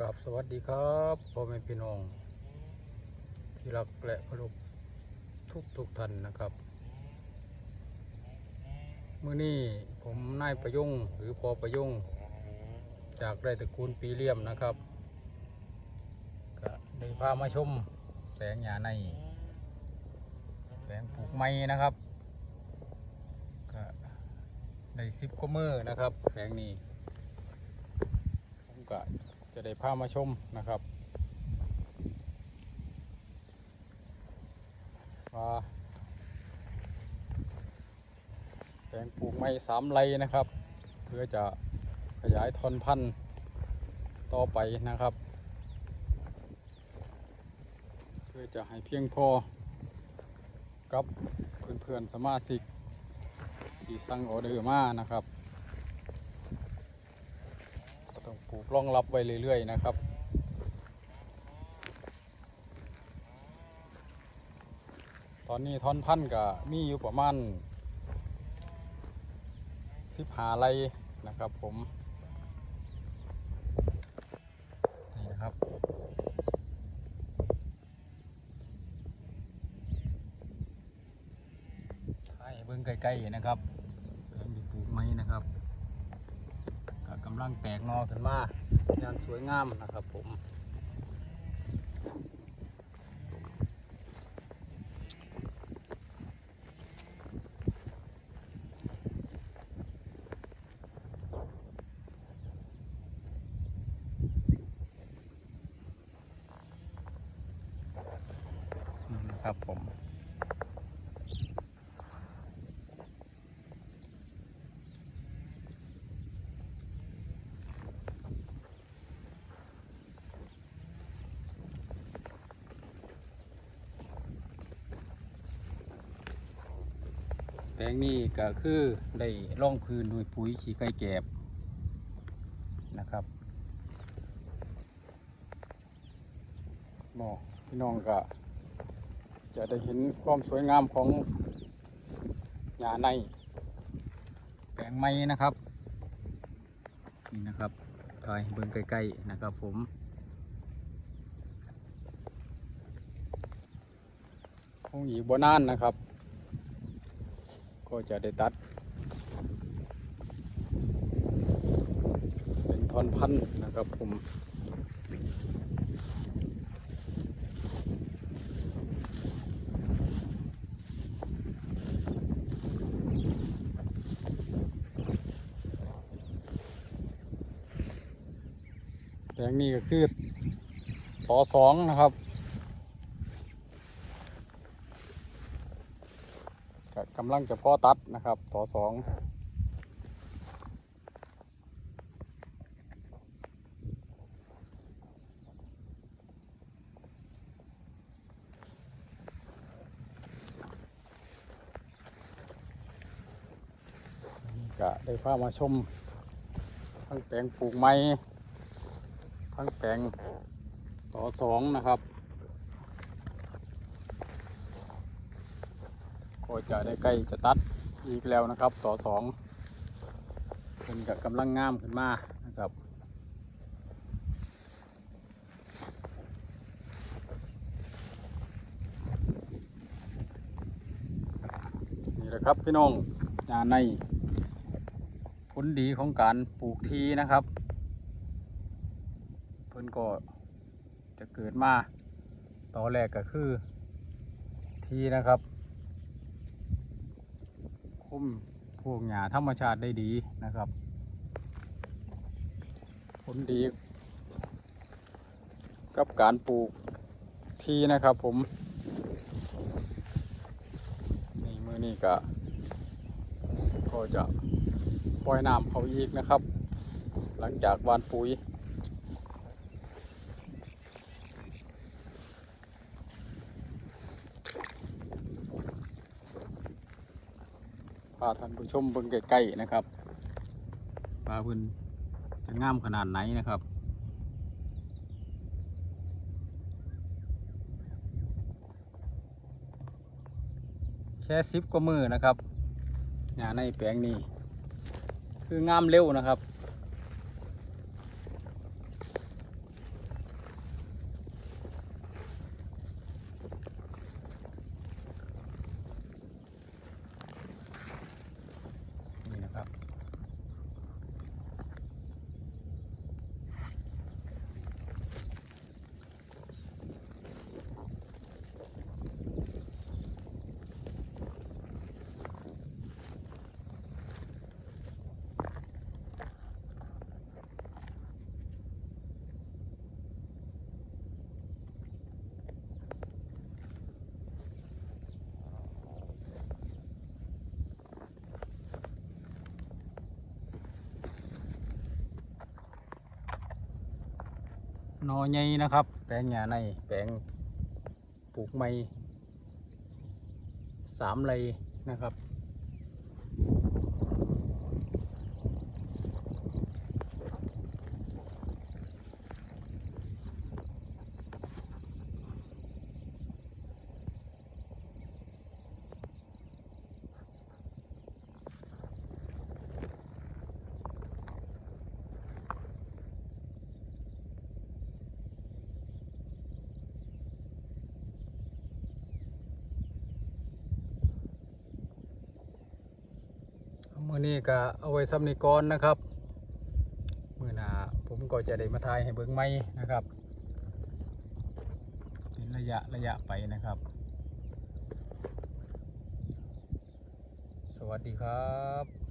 กับสวัสดีครับพ่อแม่พี่น้อง ที่รักและเคารพทุกทุกท่านนะครับเมื่อนี้ผมนายประยุงหรือพอประยุงจากไรตระกูลปีเลี่ยมนะครับก็ได้พามาชมแปลงหญ้าในแปลงปลูกไม้นะครับก็ได้สิบกว่ามือนะครับแปลงนี้ผมก็ จะได้พามาชมนะครับว่าแปลงปลูกไม้สามไรนะครับ เพื่อจะขยายทอนพันธุ์ต่อไปนะครับ เพื่อจะให้เพียงพอกับเพื่อนๆสมาชิกที่สั่งออเดอร์มานะครับ ก็ต้อง ปลูกรองรับไว้เรื่อย ๆ นะครับ ตอนนี้ท่อนพันธุ์ก็มีอยู่ประมาณสิบหาไรนะครับผม นี่นะครับให้เบิ่งใกล้ๆนะครับเริ่มที่ปลูกไม้นะครับ ก็กำ ลังแตกหนอขึ้นมาอย่างสวยงามนะครับผมนี่ครับผม ลงนี้ก็คือได้ร่องพื้นด้วยปุ๋ยขี้ไก่แกบนะครับหมอพี่น้องก็จะได้เห็นความสวยงามของหญ้าในแปลงไม้นะครับนี่นะครับถ่ายเบิ่งใกล้ๆนะครับผมคงอีกบ่นานนะครับ ก็จะได้ตัด เป็นท่อนพันธุ์นะครับผมแปลงนี้ก็คือต่อสองนะครับ กำลังจะพ่อตัดนะครับ ต่อสองก็ได้พามาชม ทั้งแปลงปลูกไม้ ทั้งแปลงต่อสองนะครับ ก็จะได้ใกล้จะตัดอีกแล้วนะครับ ต่อสองเป็นกับกำลังงามขึ้นมานะครับนี่แหละครับพี่น้องงาในผลดีของการปลูกทีนะครับ เพิ่นก็จะเกิดมาตอนแรกก็คือทีนะครับ คุมพวกหญ้าธรรมชาติได้ดีนะครับ ผลดี กับการปลูกที่นะครับผม นี่มือนี่ก็ก็จะปล่อยน้ำเขาอีกนะครับ หลังจากวานปุ๋ย พาท่านผู้ชมเบิ่งใกล้ๆนะครับปลาพื้นจะงามขนาดไหนนะครับแค่ซิปกว่ามือนะครับหญ้าในแปลงนี้คืองามเร็วนะครับ นอใหญ่นะครับ แปลงหญ้าในแปลงปลูกไม้สามไรนะครับ มือ นี้ก็เอาไว้ซ้ำนี้ก่อนนะครับมื่อหน้าผมก็จะได้มาทายให้เบิ้งไม้นะครับเป็นระยะระยะไปนะครับ สวัสดีครับ